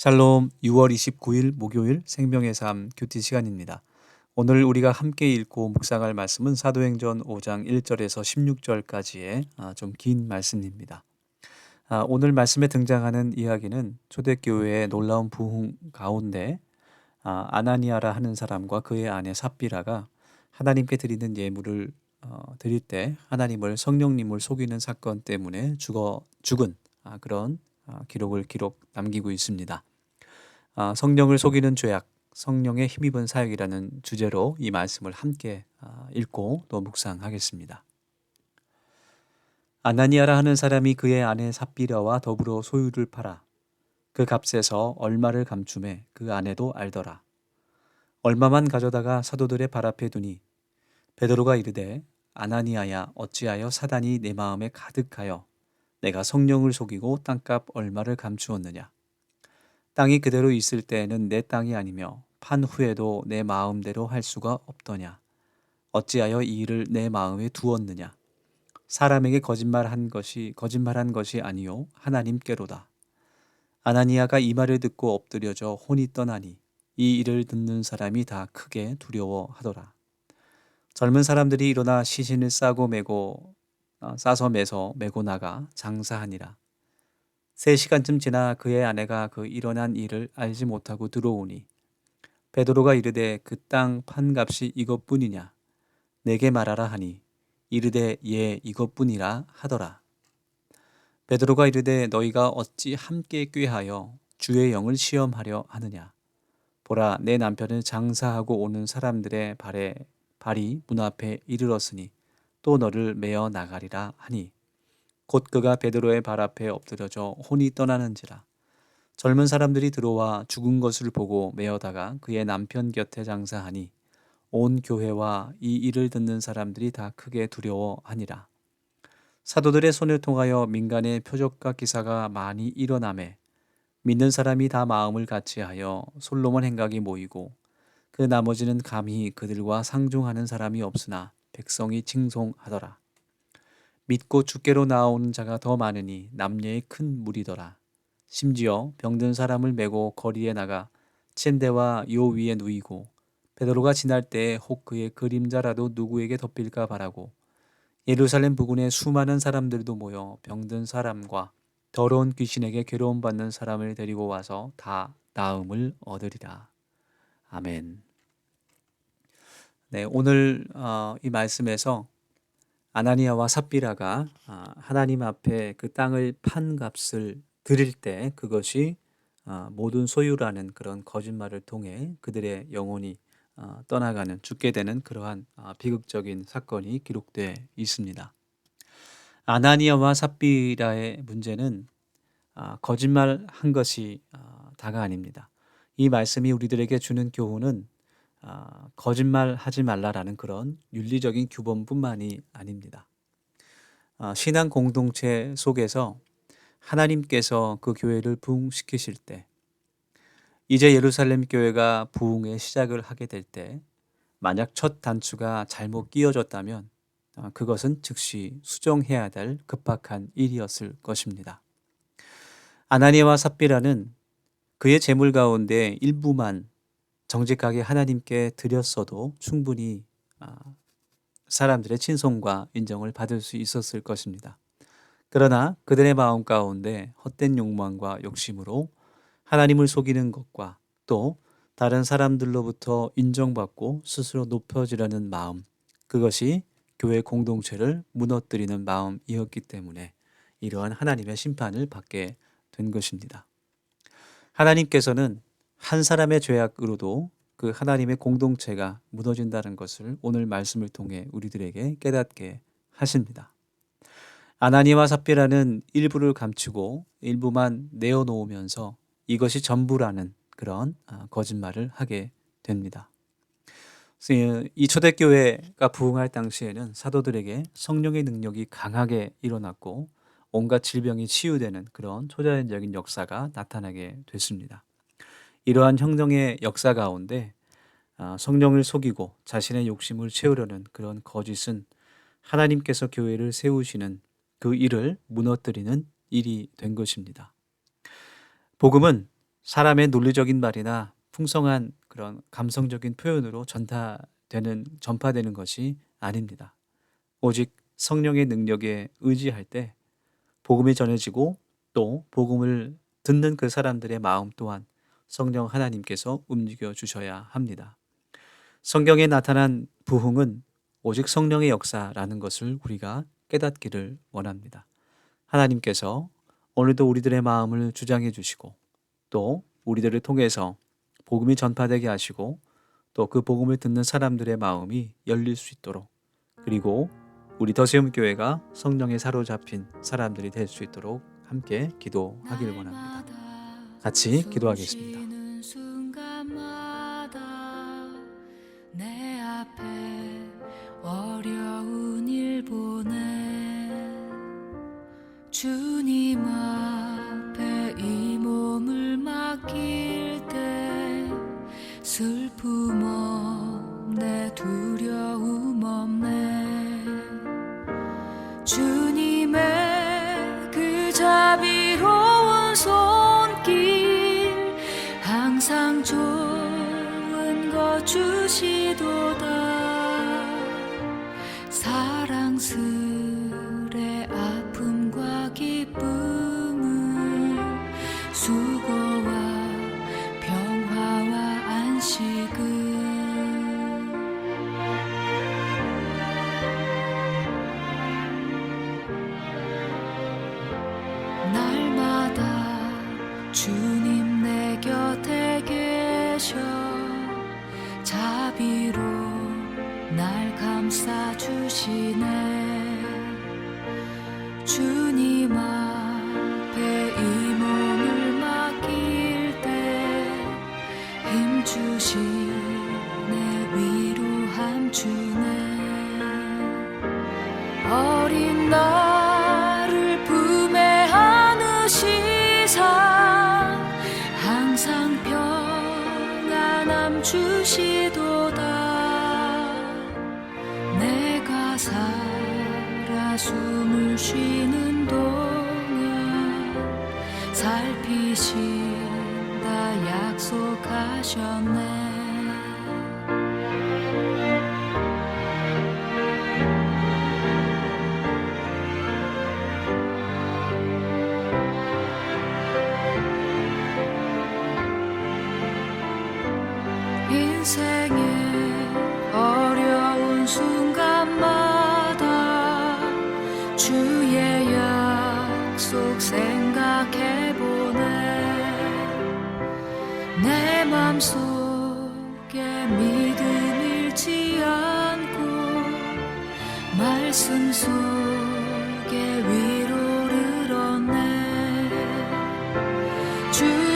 샬롬 6월 29일 목요일 생명의 삶 큐티 시간입니다. 오늘 우리가 함께 읽고 묵상할 말씀은 사도행전 5장 1절에서 16절까지의 아, 좀긴 말씀입니다. 아, 오늘 말씀에 등장하는 이야기는 초대교회의 놀라운 부흥 가운데 아, 아나니아라 하는 사람과 그의 아내 삽비라가 하나님께 드리는 예물을 어, 드릴 때 하나님을 성령님을 속이는 사건 때문에 죽어 죽은 그런 기록을 기록 남기고 있습니다. 성령을 속이는 죄악, 성령의 힘입은 사역이라는 주제로 이 말씀을 함께 읽고 또 묵상하겠습니다. 아나니아라 하는 사람이 그의 아내 삽비라와 더불어 소유를 팔아 그 값에서 얼마를 감춤해 그 아내도 알더라. 얼마만 가져다가 사도들의 발 앞에 두니 베드로가 이르되 아나니아야 어찌하여 사단이 내 마음에 가득하여 내가 성령을 속이고 땅값 얼마를 감추었느냐 땅이 그대로 있을 때에는 내 땅이 아니며 판 후에도 내 마음대로 할 수가 없더냐 어찌하여 이 일을 내 마음에 두었느냐 사람에게 거짓말한 것이 거짓말한 것이 아니요 하나님께로다. 아나니아가 이 말을 듣고 엎드려져 혼이 떠나니 이 일을 듣는 사람이 다 크게 두려워하더라. 젊은 사람들이 일어나 시신을 싸고 메고 어, 싸서 매서 메고 나가 장사하니라. 세 시간쯤 지나 그의 아내가 그 일어난 일을 알지 못하고 들어오니 베드로가 이르되 그 땅 판값이 이것뿐이냐 내게 말하라 하니 이르되 예 이것뿐이라 하더라. 베드로가 이르되 너희가 어찌 함께 꾀하여 주의 영을 시험하려 하느냐. 보라 내 남편은 장사하고 오는 사람들의 발에 발이 문 앞에 이르렀으니 또 너를 메어 나가리라 하니 곧 그가 베드로의 발 앞에 엎드려져 혼이 떠나는지라 젊은 사람들이 들어와 죽은 것을 보고 메어다가 그의 남편 곁에 장사하니 온 교회와 이 일을 듣는 사람들이 다 크게 두려워하니라. 사도들의 손을 통하여 민간의 표적과 기사가 많이 일어남에 믿는 사람이 다 마음을 같이하여 솔로몬 행각이 모이고 그 나머지는 감히 그들과 상종하는 사람이 없으나 백성이 칭송하더라. 믿고 주께로 나오는 자가 더 많으니 남녀의 큰 무리더라. 심지어 병든 사람을 메고 거리에 나가 챈데와 요 위에 누이고 베드로가 지날 때에 혹 그의 그림자라도 누구에게 덮일까 바라고 예루살렘 부근에 수많은 사람들도 모여 병든 사람과 더러운 귀신에게 괴로움 받는 사람을 데리고 와서 다 나음을 얻으리라. 아멘. 네, 오늘 어, 이 말씀에서 아나니아와 삽비라가 어, 하나님 앞에 그 땅을 판 값을 드릴 때 그것이 어, 모든 소유라는 그런 거짓말을 통해 그들의 영혼이 어, 떠나가는 죽게 되는 그러한 어, 비극적인 사건이 기록되어 있습니다. 아나니아와 삽비라의 문제는 어, 거짓말 한 것이 다가 아닙니다. 이 말씀이 우리들에게 주는 교훈은 거짓말하지 말라라는 그런 윤리적인 규범뿐만이 아닙니다. 신앙 공동체 속에서 하나님께서 그 교회를 부흥시키실 때 이제 예루살렘 교회가 부흥의 시작을 하게 될 때 만약 첫 단추가 잘못 끼어졌다면 아, 그것은 즉시 수정해야 될 급박한 일이었을 것입니다. 아나니와 삽비라는 그의 재물 가운데 일부만 정직하게 하나님께 드렸어도 충분히 아, 사람들의 친송과 인정을 받을 수 있었을 것입니다. 그러나 그들의 마음 가운데 헛된 욕망과 욕심으로 하나님을 속이는 것과 또 다른 사람들로부터 인정받고 스스로 높여지려는 마음, 그것이 교회 공동체를 무너뜨리는 마음이었기 때문에 이러한 하나님의 심판을 받게 된 것입니다. 하나님께서는 한 사람의 죄악으로도 그 하나님의 공동체가 무너진다는 것을 오늘 말씀을 통해 우리들에게 깨닫게 하십니다. 아나니와 삽비라는 일부를 감추고 일부만 내어놓으면서 이것이 전부라는 그런 아, 거짓말을 하게 됩니다. 이 초대교회가 부흥할 당시에는 사도들에게 성령의 능력이 강하게 일어났고 온갖 질병이 치유되는 그런 초자연적인 역사가 나타나게 됐습니다. 이러한 혁명의 역사 가운데 아, 성령을 속이고 자신의 욕심을 채우려는 그런 거짓은 하나님께서 교회를 세우시는 그 일을 무너뜨리는 일이 된 것입니다. 복음은 사람의 논리적인 말이나 풍성한 그런 감성적인 표현으로 전파되는 전파되는 것이 아닙니다. 오직 성령의 능력에 의지할 때 복음이 전해지고 또 복음을 듣는 그 사람들의 마음 또한 성령 하나님께서 움직여 주셔야 합니다. 성경에 나타난 부흥은 오직 성령의 역사라는 것을 우리가 깨닫기를 원합니다. 하나님께서 오늘도 우리들의 마음을 주장해 주시고 또 우리들을 통해서 복음이 전파되게 하시고 또 그 복음을 듣는 사람들의 마음이 열릴 수 있도록 그리고 우리 더세움 교회가 성령에 사로잡힌 사람들이 될 수 있도록 함께 기도하기를 원합니다. 같이 기도하겠습니다. 주님 앞에 이 몸을 맡길 때 슬픔 없 시도 감싸 주시네. 주님 앞에 이 몸을 맡길 때 힘 주시네 위로함 주네. 어린 살아 숨을 쉬는 동안 살피신다 약속하셨네 생각해보네. 내 맘속에 믿음 잃지 않고 말씀 속에 위로를 얻네. 주